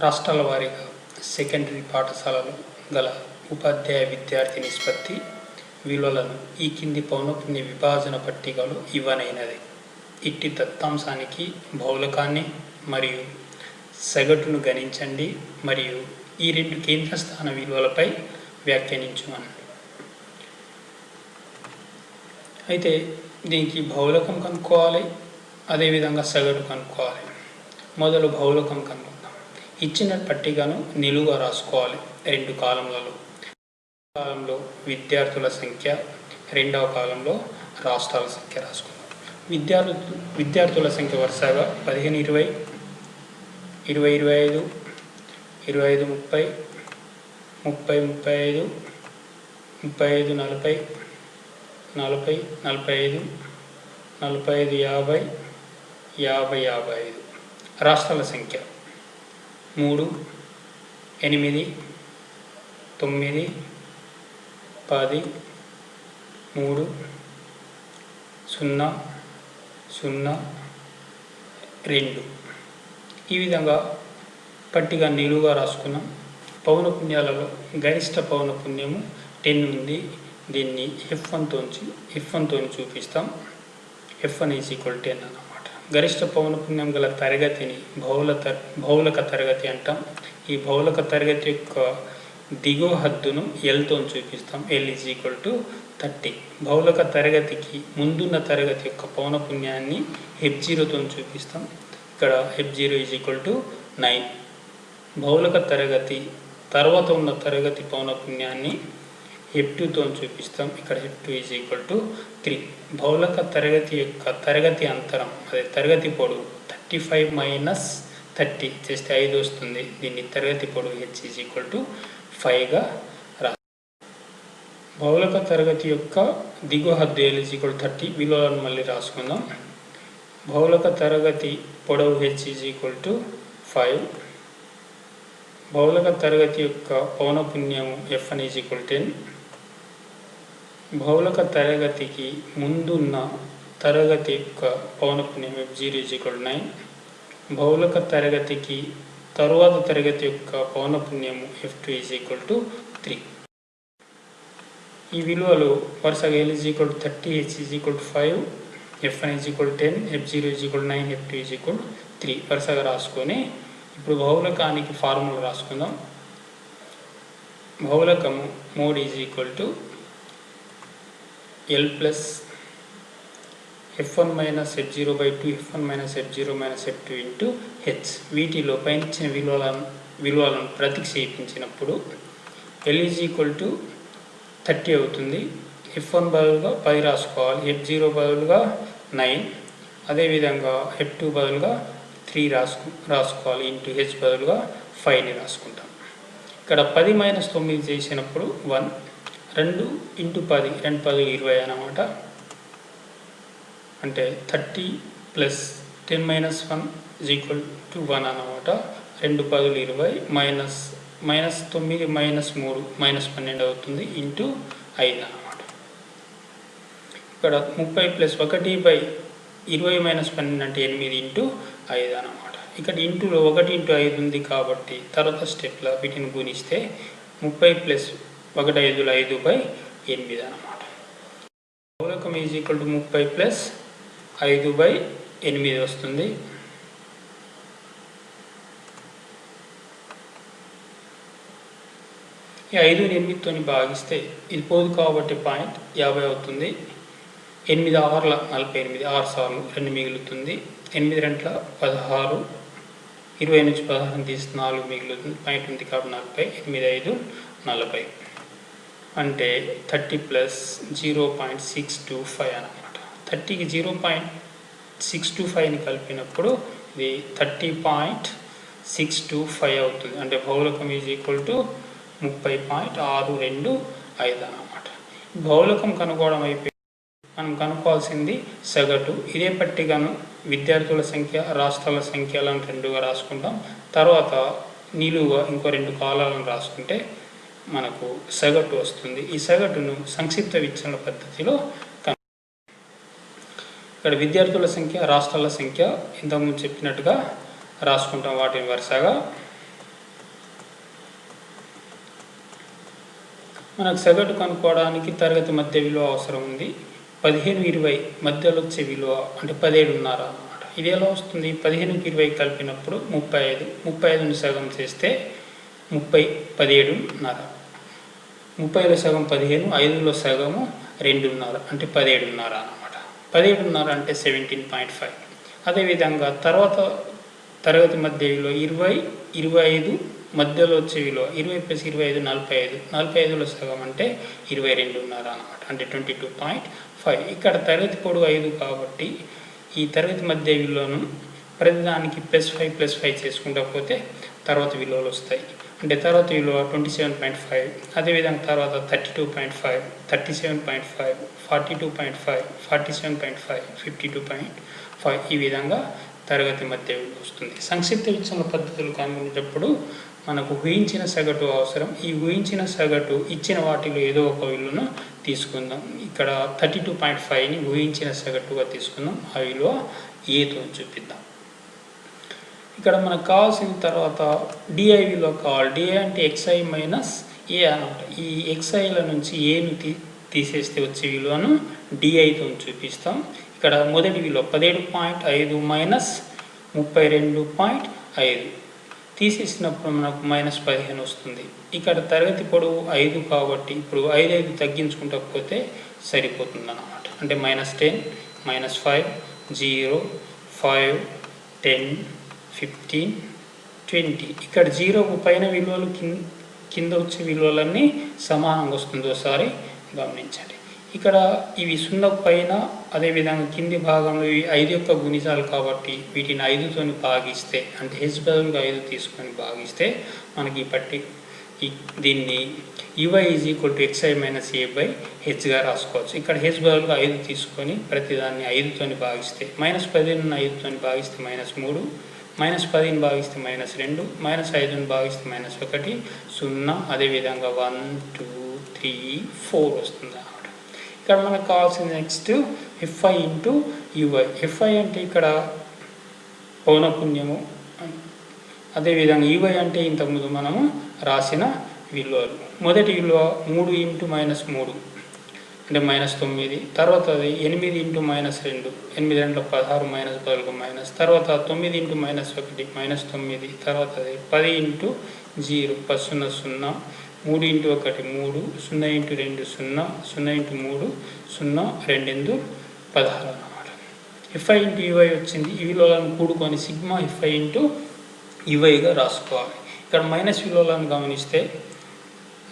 రాష్ట్రాల వారీగా సెకండరీ పాఠశాలలు గల ఉపాధ్యాయ విద్యార్థి నిష్పత్తి విలువలను ఈ కింది పౌనపుణ్య విభాజన పట్టికలో ఇవ్వనైనది. ఇట్టి దత్తాంశానికి భౌలకాన్ని మరియు సగటును గణించండి మరియు ఈ రెండు కేంద్ర స్థాన విలువలపై వ్యాఖ్యానించమని. అయితే దీనికి భౌలకం కనుక్కోవాలి అదేవిధంగా సగటు కనుక్కోవాలి. మొదలు భౌలకం కనుక్కోవాలి. ఇచ్చిన పట్టికను నిలువుగా రాసుకోవాలి. రెండు కాలంలలో కాలంలో విద్యార్థుల సంఖ్య. రెండవ కాలంలో రాష్ట్రాల సంఖ్య రాసుకుందాం. విద్యార్థు విద్యార్థుల సంఖ్య వరుసగా పదిహేను ఇరవై ఇరవై ఇరవై ఐదు ఇరవై ఐదు ముప్పై ముప్పై ముప్పై ఐదు ముప్పై ఐదు నలభై నలభై నలభై ఐదు నలభై ఐదు యాభై యాభై యాభై ఐదు. రాష్ట్రాల సంఖ్య. మూడు ఎనిమిది తొమ్మిది పది మూడు సున్నా సున్నా రెండు. ఈ విధంగా పట్టిక నిలువుగా రాసుకున్నాం. పౌన పుణ్యాలలో గరిష్ట పౌన పుణ్యము టెన్ ఉంది. దీన్ని ఎఫ్ వన్తో ఎఫ్ వన్తో చూపిస్తాం. F one is equal ten అన్నమాట గరిష్ట పౌన పుణ్యం గల తరగతిని బహుళ తర బహుళక తరగతి అంటాం. ఈ బహుళక తరగతి యొక్క దిగువ హద్దును ఎల్తో చూపిస్తాం. L is equal to thirty బౌలక తరగతికి ముందున్న తరగతి యొక్క పౌనపుణ్యాన్ని హెఫ్ జీరోతో చూపిస్తాం. ఇక్కడ F zero is equal to nine బహుళక తరగతి తర్వాత ఉన్న తరగతి పౌనపుణ్యాన్ని హెప్ టూతో చూపిస్తాం. ఇక్కడ F two is equal to three బౌలక తరగతి యొక్క తరగతి అంతరం అదే తరగతి పొడవు థర్టీ ఫైవ్ మైనస్ థర్టీ చేస్తే ఐదు వస్తుంది. దీన్ని తరగతి పొడవు హెచ్ ఈజ్ ఈక్వల్ టు ఫైవ్గా రా బౌలక తరగతి యొక్క దిగువ హద్దు ఎల్ ఈజ్ ఈక్వల్ థర్టీ విలువలను మళ్ళీ రాసుకుందాం. బౌలక తరగతి పొడవు H is equal to five బౌలక తరగతి యొక్క పౌనపుణ్యము ఎఫ్ అని ఈజ్ ఈక్వల్ టెన్ బహుళక తరగతికి ముందున్న తరగతి యొక్క పౌనపుణ్యం ఎఫ్ జీరో నైన్ బహుళక తరగతికి తరువాత తరగతి యొక్క పౌనపుణ్యము F two is equal to three ఈ విలువలు వరుసగా L is equal to thirty H is equal to five F one is equal ten F zero is equal nine F two is equal three వరుసగా రాసుకొని ఇప్పుడు బహుళకానికి formula రాసుకుందాం. బహుళకము mode is equal to L plus F one minus F zero by two F one minus F zero minus F two into H వీటిలో పైన విలువలను విలువలను ప్రతిక్షేపించినప్పుడు L is equal to thirty అవుతుంది. ఎఫ్ వన్ బదులుగా పది రాసుకోవాలి. F zero బదులుగా nine అదేవిధంగా ఎఫ్ టూ బదులుగా త్రీ రాసుకు రాసుకోవాలి. ఇంటూ హెచ్ బదులుగా ఫైవ్ని రాసుకుంటాం. ఇక్కడ పది మైనస్ తొమ్మిది చేసినప్పుడు వన్ రెండు ఇంటూ పది రెండు పది ఇరవై అన్నమాట. అంటే thirty plus ten minus one is equal to one అన్నమాట. రెండు పదులు ఇరవై మైనస్ మైనస్ తొమ్మిది మైనస్ మూడు మైనస్ పన్నెండు అవుతుంది ఇంటూ ఐదు అన్నమాట. ఇక్కడ ముప్పై ప్లస్ ఒకటి బై ఇరవై మైనస్ పన్నెండు అంటే ఎనిమిది ఇంటూ ఐదు అన్నమాట. ఇక్కడ ఇంటూలో ఒకటి ఇంటూ ఐదు ఉంది కాబట్టి తర్వాత స్టెప్లో వీటిని గుణిస్తే ముప్పై ప్లస్ ఒకటి ఐదుల ఐదు బై ఎనిమిది అన్నమాట. మూలకం ఈజ్ ఈక్వల్ టు ముప్పై ప్లస్ ఐదు బై ఎనిమిది వస్తుంది. ఈ ఐదు ఎనిమిదితో భాగిస్తే ఇది పోదు కాబట్టి పాయింట్ యాభై అవుతుంది. ఎనిమిది ఆరుల నలభై ఎనిమిది ఆరు సార్లు రెండు మిగులుతుంది. ఎనిమిది రెంట్ల పదహారు ఇరవై నుంచి పదహారు తీసి నాలుగు మిగులుతుంది. పాయింట్ ఉంది కాబట్టి నలభై ఎనిమిది ఐదు నలభై. అంటే thirty plus zero point six two five అనమాట థర్టీకి జీరో పాయింట్ సిక్స్ టూ ఫైవ్ని కలిపినప్పుడు ఇది thirty point six two five అవుతుంది. అంటే భౌలకం ఈజ్ ఈక్వల్ టు ముప్పై పాయింట్ ఆరు రెండు ఐదు అన్నమాట. భౌలకం కనుక్కోవడం అయిపోయి మనం కనుక్కోవాల్సింది సగటు. ఇదే పట్టికను విద్యార్థుల సంఖ్య రాష్ట్రాల సంఖ్యలను రెండుగా రాసుకుంటాం. తర్వాత నిలువుగా ఇంకో రెండు కాలాలను రాసుకుంటే మనకు సగటు వస్తుంది. ఈ సగటును సంక్షిప్త విచ్చరణ పద్ధతిలో ఇక్కడ విద్యార్థుల సంఖ్య రాష్ట్రాల సంఖ్య ఇంతకుముందు చెప్పినట్టుగా రాసుకుంటాం. వాటిని వరుసగా. మనకు సగటు కనుక్కోవడానికి తరగతి మధ్య విలువ అవసరం ఉంది. పదిహేను ఇరవై మధ్యలో వచ్చే విలువ అంటే పదిహేడున్నర అనమాట ఇది ఎలా వస్తుంది? పదిహేనుకి ఇరవై కలిపినప్పుడు ముప్పై ఐదు. ముప్పై ఐదుని సగం చేస్తే ముప్పై పదిహేడున్నర. ముప్పైలో సగం పదిహేను ఐదులో సగము రెండున్నర అంటే పదిహేడున్నర అన్నమాట. పదిహేడున్నర అంటే సెవెంటీన్ పాయింట్ ఫైవ్. అదేవిధంగా తర్వాత తరగతి మధ్య విలువ ఇరవై ఇరవై ఐదు మధ్యలో వచ్చే విలువ ఇరవై ప్లస్ ఇరవై ఐదు నలభై ఐదు. నలభై ఐదులో సగం అంటే ఇరవై రెండున్నర అనమాట అంటే ట్వంటీ టూ పాయింట్ ఫైవ్. ఇక్కడ తరగతి పొడవు ఐదు కాబట్టి ఈ తరగతి మధ్య విలువను ప్రతిదానికి ప్లస్ ఫైవ్ ప్లస్ ఫైవ్ చేసుకుంటా పోతే తర్వాత విలువలు వస్తాయి. అంటే తర్వాత విలువ ట్వంటీ సెవెన్ పాయింట్ ఫైవ్ అదేవిధంగా తర్వాత thirty two point five thirty seven point five forty two point five forty seven point five fifty two point five ఈ విధంగా తరగతి మధ్య వస్తుంది. సంక్షిప్త విచ్ఛిన్న పద్ధతులు కనుగొనేటప్పుడు మనకు ఊహించిన సగటు అవసరం. ఈ ఊహించిన సగటు ఇచ్చిన వాటిలో ఏదో ఒక విలువను తీసుకుందాం. ఇక్కడ థర్టీ టూ పాయింట్ ఫైవ్ని ఊహించిన సగటుగా తీసుకుందాం. ఆ విలువ ఏతో చూపిద్దాం. ఇక్కడ మనకు కావాల్సిన తర్వాత డిఐవిలో కావాలి. డిఐ అంటే ఎక్స్ఐ మైనస్ ఏ అనమాట ఈ ఎక్స్ఐల నుంచి ఏను తీ తీసేస్తే వచ్చే విలువను డిఐతో చూపిస్తాం. ఇక్కడ మొదటి విలువ పదిహేడు పాయింట్ ఐదు మైనస్ ముప్పై రెండు పాయింట్ ఐదు. తీసేసినప్పుడు మనకు మైనస్ పదిహేను వస్తుంది. ఇక్కడ తరగతి పొడవు ఐదు కాబట్టి ఇప్పుడు ఐదు ఐదు తగ్గించుకుంటా పోతే సరిపోతుంది అన్నమాట అంటే minus ten minus five zero five ten fifteen twenty ఇక్కడ జీరోకు పైన విలువలు కింద కింద వచ్చే విలువలన్నీ సమానంగా వస్తుంది. ఒకసారి గమనించండి. ఇక్కడ ఇవి సున్నా పైన అదేవిధంగా కింది భాగంలో ఇవి ఐదు యొక్క గుణిజాలు కాబట్టి వీటిని ఐదుతోని భాగిస్తే అంటే హెచ్ బదులుగా ఐదు తీసుకొని భాగిస్తే మనకి ఈ పట్టి దీన్ని UI is equal to XI minus A by హెచ్గా రాసుకోవచ్చు. ఇక్కడ హెచ్ బదులుగా ఐదు తీసుకొని ప్రతిదాన్ని ఐదుతోని భాగిస్తే మైనస్ పదిహేను ఐదుతోని భాగిస్తే మైనస్ మూడు మైనస్ పదిని భాగిస్తే మైనస్ రెండు మైనస్ ఐదుని భాగిస్తే మైనస్ ఒకటి సున్నా అదేవిధంగా వన్ టూ త్రీ ఫోర్ వస్తుంది అన్నమాట. ఇక్కడ మనకు కావాల్సింది next FI into UI FI అంటే ఇక్కడ పౌనపుణ్యము అదేవిధంగా ఈవై అంటే ఇంతకుముందు మనము రాసిన విలువలు. మొదటి విలువ మూడు ఇంటూ మైనస్ మూడు. అంటే మైనస్ తొమ్మిది తర్వాత అది ఎనిమిది ఇంటూ మైనస్ రెండు ఎనిమిది రెండు పదహారు మైనస్ పదకొండు మైనస్ తర్వాత తొమ్మిది ఇంటూ మైనస్ ఒకటి మైనస్ తొమ్మిది తర్వాత అది పది ఇంటూ జీరో పది సున్నా సున్నా. మూడు ఇంటూ ఒకటి మూడు సున్నా ఇంటూ రెండు సున్నా సున్నా ఇంటూ మూడు సున్నా రెండెందు పదహారు అన్నమాట. ఎఫ్ఐ ఇంటూ యువై వచ్చింది. ఈ విలువలను కూడుకొని సిగ్మా ఎఫ్ఐ ఇంటూ యువైగా రాసుకోవాలి. ఇక్కడ మైనస్ విలువలను గమనిస్తే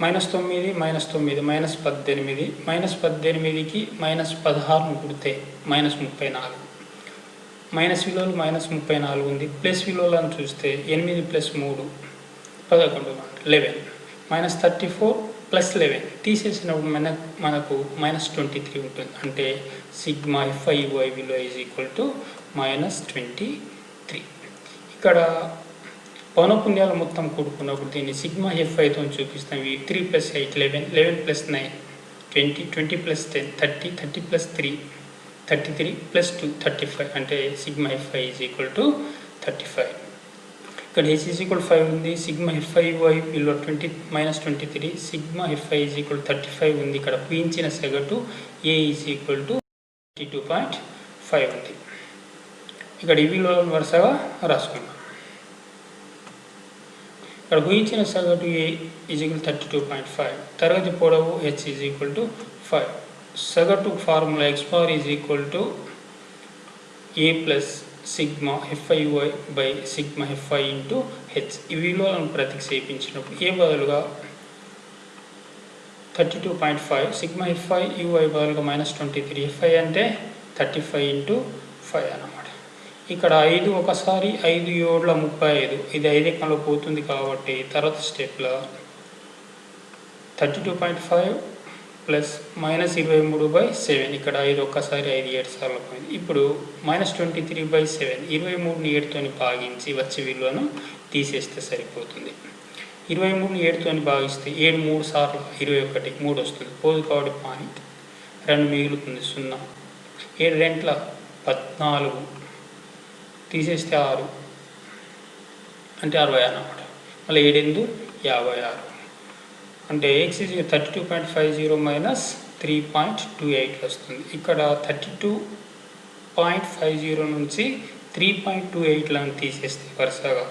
మైనస్ తొమ్మిది మైనస్ తొమ్మిది మైనస్ పద్దెనిమిది మైనస్ పద్దెనిమిదికి మైనస్ పదహారును కుడితే మైనస్ ముప్పై నాలుగు. మైనస్ విలువలు మైనస్ ముప్పై నాలుగు ఉంది. ప్లస్ విలువలను చూస్తే ఎనిమిది ప్లస్ మూడు పదకొండు eleven. Minus thirty four plus eleven. తీసేసినప్పుడు మన మనకు మైనస్ ట్వంటీ త్రీ ఉంటుంది. అంటే సిగ్మా ఎఫ్ఐ వై విలువ is equal to minus twenty three. ఇక్కడ పౌనపుణ్యాలు మొత్తం కూడుకున్నప్పుడు దీన్ని సిగ్మా ఎఫ్ఐతో చూపిస్తాం. ఈ three plus eight eleven eleven plus nine twenty twenty plus ten thirty thirty plus three thirty three plus two thirty five అంటే sigma FI is equal to thirty five ఇక్కడ హెచ్ ఈజ్ ఈక్వల్ ఫైవ్ ఉంది. Sigma FI Y విలువ twenty minus twenty three sigma FI is equal thirty five ఉంది. ఇక్కడ పూయించిన సగటు A is equal to thirty two point five ఉంది. ఇక్కడ ఈ విలువలను వరుసగా రాసుకున్నాం ఇక్కడ ఊహించిన సగటు A is thirty two point five తరగతి పొడవు H is equal to five సగటు formula X power is equal to A plus sigma FIY by sigma FI into H ఈ విలువలను ప్రతిక్షేపించినప్పుడు ఏ బదులుగా thirty two point five sigma FI UI బదులుగా minus twenty three f i అంటే thirty five into five అన్నాం. ఇక్కడ ఐదు ఒకసారి ఐదు ఏడుల ముప్పై ఐదు. ఇది ఐదేకంలో పోతుంది కాబట్టి తర్వాత స్టెప్లో thirty two point five plus minus ఇరవై మూడు బై సెవెన్. ఇక్కడ ఐదు ఒక్కసారి ఐదు ఏడు సార్లు పోయింది. ఇప్పుడు minus twenty three by seven. ఇరవై మూడుని ఏడుతోని భాగించి వచ్చే విలువను తీసేస్తే సరిపోతుంది. ఇరవై మూడుని ఏడుతోని భాగిస్తే ఏడు మూడు సార్లు ఇరవై ఒకటి మూడు వస్తుంది. పోదు కాబట్టి పాయింట్ రెండు మిగులుతుంది సున్నా. ఏడు రెంట్ల పద్నాలుగు. తీసేస్తే ఆరు. అంటే అరవై అన్నమాట. మళ్ళీ ఏడెందు? యాభై ఆరు. అంటే X is thirty two point five zero minus three point two eight వస్తుంది. ఇక్కడ thirty two point five zero నుంచి త్రీ పాయింట్ టూ ఎయిట్లను తీసేస్తే వరుసగా.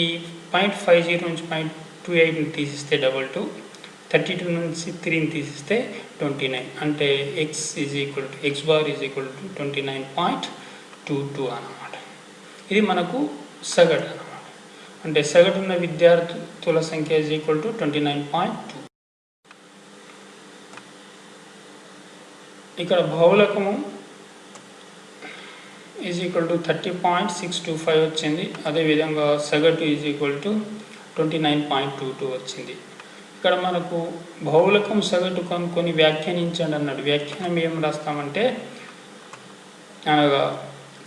ఈ పాయింట్ ఫైవ్ జీరో నుంచి పాయింట్ టూ ఎయిట్ని తీసిస్తే డబల్ టూ థర్టీ టూ నుంచి త్రీని తీసిస్తే ట్వంటీ నైన్ అంటే X is equal to X bar is equal to twenty nine point two two అన్నమాట. ఇది మనకు సగటు అన్నమాట. అంటే సగటున్న విద్యార్థుల సంఖ్య is equal to twenty nine point two ఇక్కడ బహుళకము is equal to thirty point six two five వచ్చింది. అదేవిధంగా సగటు is equal to twenty nine point two two వచ్చింది. ఇక్కడ మనకు బహుళకం సగటు కొనుక్కొని వ్యాఖ్యానించండి అన్నాడు. వ్యాఖ్యానం ఏం రాస్తామంటే అనగా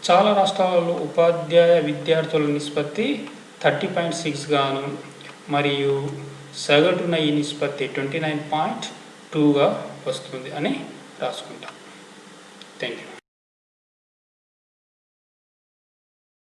చాలా రాష్ట్రాలలో ఉపాధ్యాయ విద్యార్థుల నిష్పత్తి థర్టీ పాయింట్ సిక్స్ గాను మరియు సగటున ఈ నిష్పత్తి ట్వంటీ నైన్ పాయింట్ టూగా వస్తుంది అని రాసుకుంటాం. Thank you